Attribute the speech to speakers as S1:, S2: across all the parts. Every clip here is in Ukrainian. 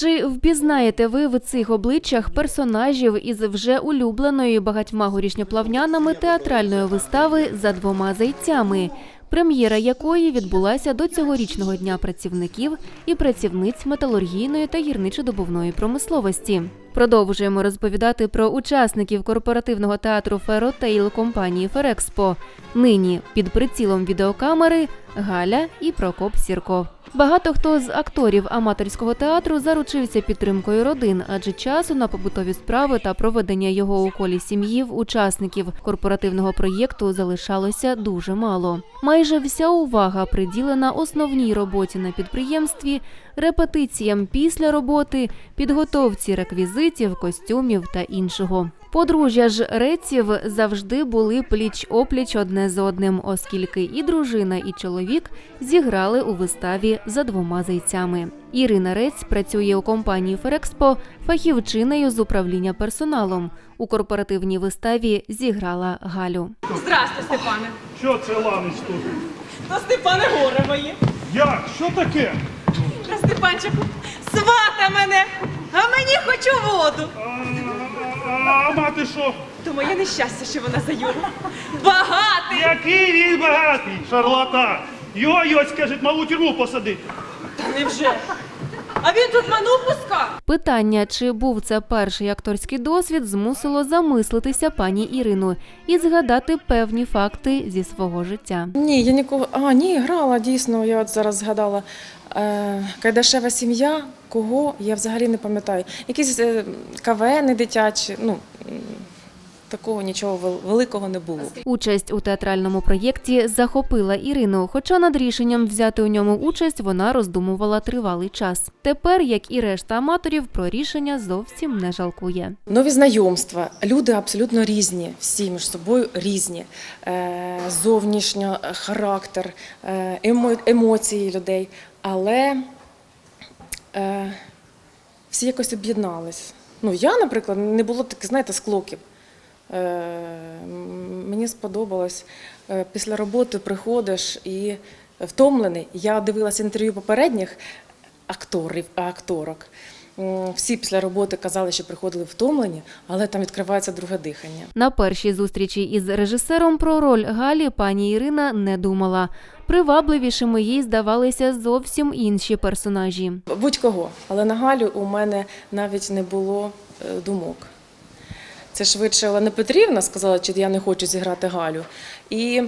S1: Чи впізнаєте ви в цих обличчях персонажів із вже улюбленої багатьма горішньоплавнянами театральної вистави за двома зайцями, прем'єра якої відбулася до цьогорічного дня працівників і працівниць металургійної та гірничодобувної промисловості? Продовжуємо розповідати про учасників корпоративного театру Феротейл компанії Ферекспо. Нині під прицілом відеокамери Галя і Прокоп Сірко. Багато хто з акторів аматорського театру заручився підтримкою родин, адже часу на побутові справи та проведення його у колі сім'ї в учасників корпоративного проєкту залишалося дуже мало. Майже вся увага приділена основній роботі на підприємстві, репетиціям після роботи, підготовці реквізитів, костюмів та іншого. Подружжя ж реців завжди були пліч-опліч одне з одним, оскільки і дружина, і чоловік зіграли у виставі за двома зайцями. Ірина Рець працює у компанії Ферекспо фахівчиною з управління персоналом. У корпоративній виставі зіграла Галю.
S2: Здрасте, Степане.
S3: Що це ланич тут?
S2: То Степане горе моє.
S3: Як? Що таке?
S2: Та Степанчику, свата мене, а мені хочу воду.
S3: А, а, а мати що?
S2: То моє нещастя, що вона за Юру. Багатий.
S3: Який він багатий, шарлатан. Його йось, кажуть, малу тюрму посадити.
S2: Та невже? А він тут ману пускав.
S1: Питання, чи був це перший акторський досвід, змусило замислитися пані Ірину і згадати певні факти зі свого життя.
S4: Ні, я нікого. А, ні, грала дійсно. Я от зараз згадала. Е, Кайдашева сім'я, кого я взагалі не пам'ятаю. Якісь е, КВНи дитячі, ну такого нічого великого не було.
S1: Участь у театральному проєкті захопила Ірину, хоча над рішенням взяти у ньому участь вона роздумувала тривалий час. Тепер, як і решта аматорів, про рішення зовсім не жалкує.
S4: Нові знайомства, люди абсолютно різні, всі між собою різні. Е, зовнішньо е, характер, е, емо, емоції людей. Але всі якось об'єднались. Ну, я, наприклад, не було таких, знаєте, склоків. Е, мені сподобалось. Е, після роботи приходиш і втомлений. Я дивилася інтерв'ю попередніх акторів, акторок. Всі після роботи казали, що приходили втомлені, але там відкривається друге дихання.
S1: На першій зустрічі із режисером про роль Галі пані Ірина не думала. Привабливішими їй здавалися зовсім інші персонажі.
S4: Будь-кого, але на Галю у мене навіть не було е, думок. Це швидше Олена Петрівна сказала, чи я не хочу зіграти Галю. І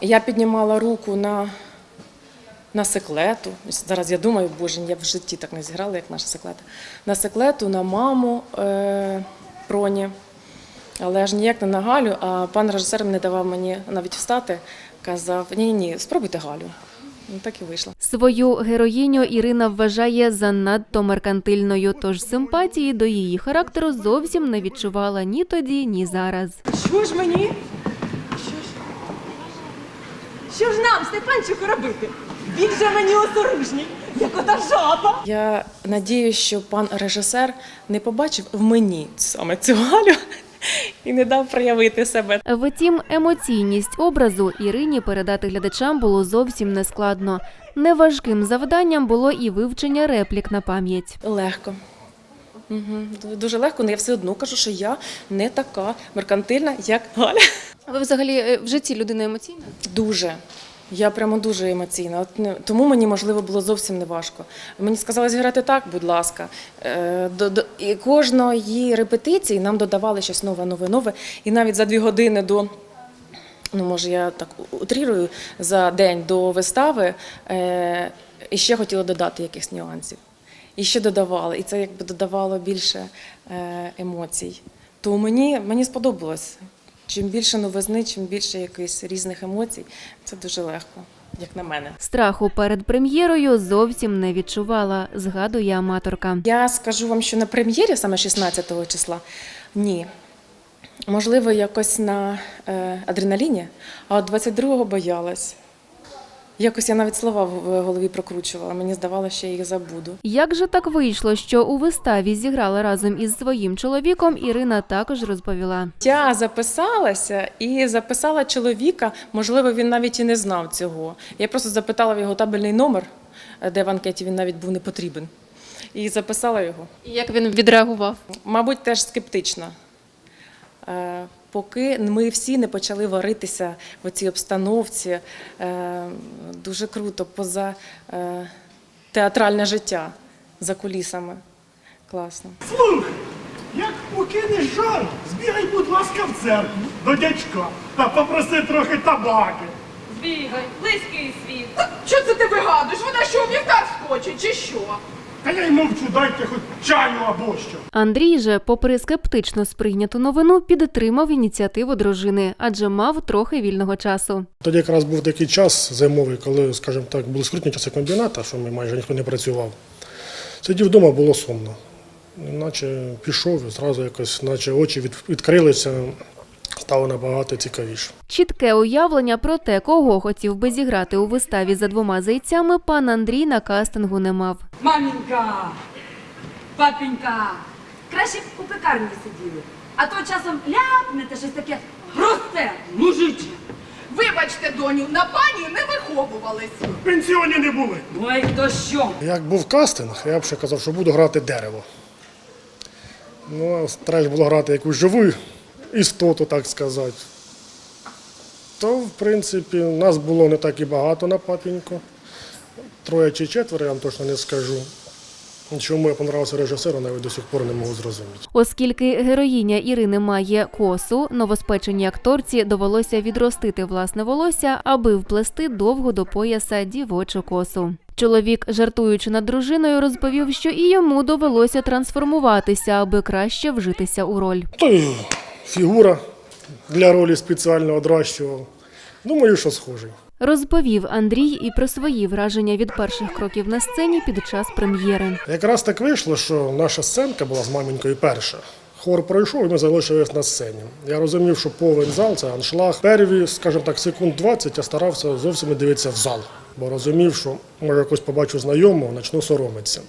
S4: я піднімала руку на, на секлету. Зараз я думаю, боже, я в житті так не зіграла, як наша секлета. На секлету, на маму е, проні. Але аж ніяк не на Галю, а пан режисер не давав мені навіть встати, казав: ні, ні, спробуйте Галю. Ну, так і вийшло.
S1: Свою героїню Ірина вважає занадто меркантильною, тож симпатії до її характеру зовсім не відчувала ні тоді, ні зараз.
S2: Що ж мені? Що ж? Що ж нам, Степанчику, робити? Він же мені осоружній, як ота жаба.
S4: Я надію, що пан режисер не побачив в мені саме цю Галю і не дав проявити себе.
S1: Втім, емоційність образу Ірині передати глядачам було зовсім нескладно. Неважким завданням було і вивчення реплік на пам'ять.
S4: Легко. Угу. Дуже легко, але я все одно кажу, що я не така меркантильна, як Галя.
S1: А ви взагалі е, в житті людина емоційна?
S4: Дуже. Я прямо дуже емоційна. От не- тому мені можливо було зовсім не важко. Мені сказали зіграти так, будь ласка. Е, до, до, і кожної репетиції нам додавали щось нове, нове, нове. І навіть за дві години до. Ну, може, я так утрірую за день до вистави е, і ще хотіла додати якихось нюансів. І ще додавали. І це якби додавало більше е, емоцій. То мені, мені сподобалось. Чим більше новизни, чим більше якихось різних емоцій, це дуже легко, як на мене.
S1: Страху перед прем'єрою зовсім не відчувала, згадує аматорка.
S4: Я скажу вам, що на прем'єрі, саме 16 числа, ні. Можливо, якось на е, адреналіні, а от 22-го боялась. Якось я навіть слова в голові прокручувала. Мені здавалося, що я їх забуду.
S1: Як же так вийшло, що у виставі зіграла разом із своїм чоловіком, Ірина також розповіла.
S4: Я записалася і записала чоловіка. Можливо, він навіть і не знав цього. Я просто запитала в його табельний номер, де в анкеті він навіть був не потрібен. і записала його.
S1: І як він відреагував?
S4: Мабуть, теж скептично. Е, Поки ми всі не почали варитися в цій обстановці, е, дуже круто, поза е, театральне життя за кулісами. Класно.
S3: Слухай, як покинеш жар, збігай, будь ласка, в церкву до дядька та попроси трохи табаки.
S2: Збігай, близький світ.
S5: Що це ти вигадуєш? Вона що, в ліхтар скочить, чи що?
S3: Та я й мовчу, дайте хоч чаю або що.
S1: Андрій же, попри скептично сприйняту новину, підтримав ініціативу дружини, адже мав трохи вільного часу.
S6: Тоді якраз був такий час зимовий, коли, скажімо так, були скрутні часи комбіната, що ми майже ніхто не працював. Сидів вдома, було сумно. Наче пішов, і зразу якось, наче очі відкрилися, стало набагато цікавіше.
S1: Чітке уявлення про те, кого хотів би зіграти у виставі за двома зайцями, пан Андрій на кастингу не мав.
S2: Мамінька, папінька, краще б у пекарні сиділи. А то часом ляпнете щось таке грусте, мужиче.
S5: Вибачте, доню, на пані не виховувались.
S3: В пенсіоні не були.
S2: Ой, то що?
S6: Як був кастинг, я б ще казав, що буду грати дерево. Ну, треба було грати якусь живу істоту, так сказати. То, в принципі, нас було не так і багато на папіньку. Троє чи четверо, я вам точно не скажу. Чому я понравився режисеру, навіть до сих пор не можу зрозуміти.
S1: Оскільки героїня Ірини має косу, новоспеченій акторці довелося відростити власне волосся, аби вплести довго до пояса дівочу косу. Чоловік, жартуючи над дружиною, розповів, що і йому довелося трансформуватися, аби краще вжитися у роль.
S6: Фігура для ролі спеціально одращував. Думаю, що схожий.
S1: Розповів Андрій і про свої враження від перших кроків на сцені під час прем'єри.
S6: Якраз так вийшло, що наша сценка була з мамінькою перша. Хор пройшов, і ми залишились на сцені. Я розумів, що повен зал це аншлаг. Перві, скажімо так, секунд 20 я старався зовсім не дивитися в зал, бо розумів, що може якось побачу знайомого, почну соромитися.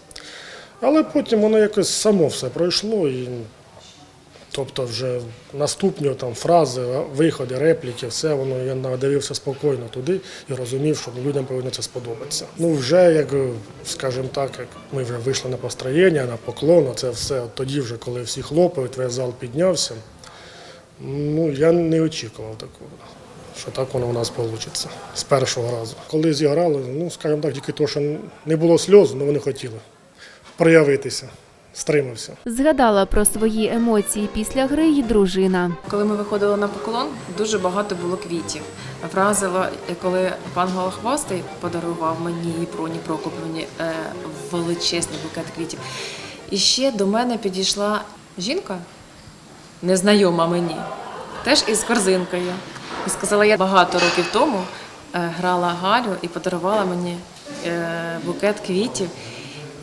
S6: Але потім воно якось само все пройшло і. Тобто вже наступні там фрази, виходи, репліки, все воно я надивився спокійно туди і розумів, що людям повинно це сподобатися. Ну вже як, скажімо так, як ми вже вийшли на построєння, на поклон, це все тоді, вже коли всі хлопають, весь зал піднявся. Ну я не очікував такого, що так воно у нас вийде з першого разу. Коли зіграли, ну скажімо так, тільки то, що не було сльоз, але вони хотіли проявитися, стримався.
S1: Згадала про свої емоції після гри й дружина.
S4: Коли ми виходили на поклон, дуже багато було квітів. Вразило, коли пан Голохвостий подарував мені і Проні Прокопівні е, величезний букет квітів. І ще до мене підійшла жінка, незнайома мені, теж із корзинкою. І сказала, я багато років тому е, грала Галю і подарувала мені е, букет квітів.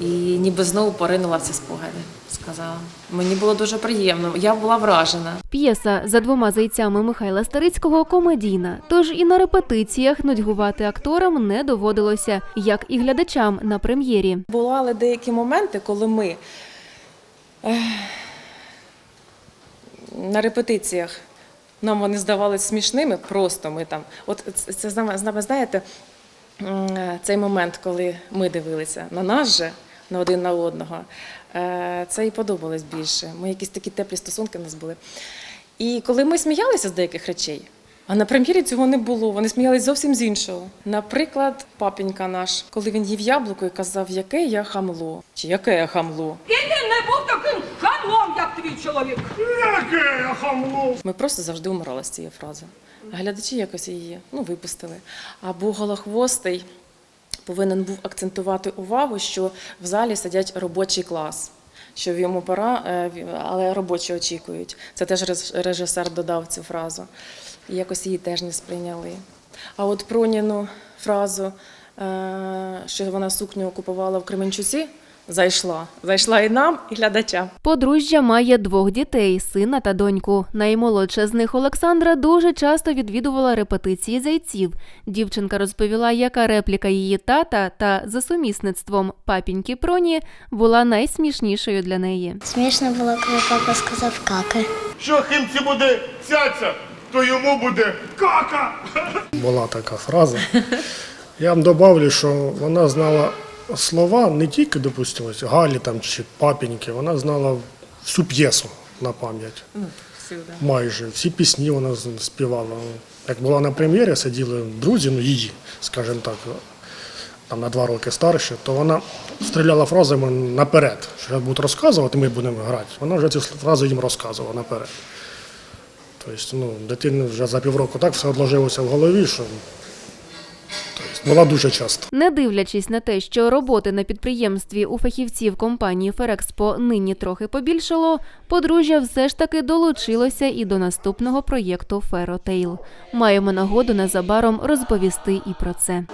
S4: І ніби знову поринула в ці спогади. Сказала. Мені було дуже приємно. Я була вражена.
S1: П'єса за двома зайцями Михайла Старицького комедійна. Тож і на репетиціях нудьгувати акторам не доводилося, як і глядачам на прем'єрі.
S4: Бували деякі моменти, коли ми ех, на репетиціях нам вони здавалися смішними, просто ми там. От це, знаме, знаєте, цей момент, коли ми дивилися на нас же, на один на одного, е, це і подобалось більше. Ми якісь такі теплі стосунки в нас були. І коли ми сміялися з деяких речей, а на прем'єрі цього не було. Вони сміялись зовсім з іншого. Наприклад, папінька наш, коли він їв яблуко і казав, яке я хамло, чи яке я хамло.
S2: І він не був таким хамлом, як твій чоловік.
S3: Яке я хамло!
S4: Ми просто завжди умирали з цієї фрази. А глядачі якось її ну, випустили. Або голохвостий повинен був акцентувати увагу, що в залі сидять робочий клас. Що йому пора, е, але робочі очікують. Це теж режисер додав цю фразу. І якось її теж не сприйняли. А от Проніну фразу, е, що вона сукню купувала в Кременчуці, зайшла. Зайшла і нам, і глядачам.
S1: Подружжя має двох дітей сина та доньку. Наймолодша з них Олександра дуже часто відвідувала репетиції зайців. Дівчинка розповіла, яка репліка її тата та за сумісництвом папіньки Проні була найсмішнішою для неї.
S7: Смішно було, коли папа сказав кака.
S3: Що химці буде цяця, то йому буде кака.
S6: була така фраза. Я вам добавлю, що вона знала слова не тільки, допустимо, Галі там чи папіньки, вона знала всю п'єсу на пам'ять. Майже всі пісні вона співала. Як була на прем'єрі, сиділи друзі, ну її, скажімо так, там на два роки старше, то вона стріляла фразами наперед. Що зараз будуть розказувати, ми будемо грати. Вона вже ці фрази їм розказувала наперед. Тобто, ну, дитині вже за півроку так все одложилося в голові, що була дуже часто.
S1: Не дивлячись на те, що роботи на підприємстві у фахівців компанії Ферекспо нині трохи побільшало, подружжя все ж таки долучилося і до наступного проєкту Феротейл. Маємо нагоду незабаром розповісти і про це.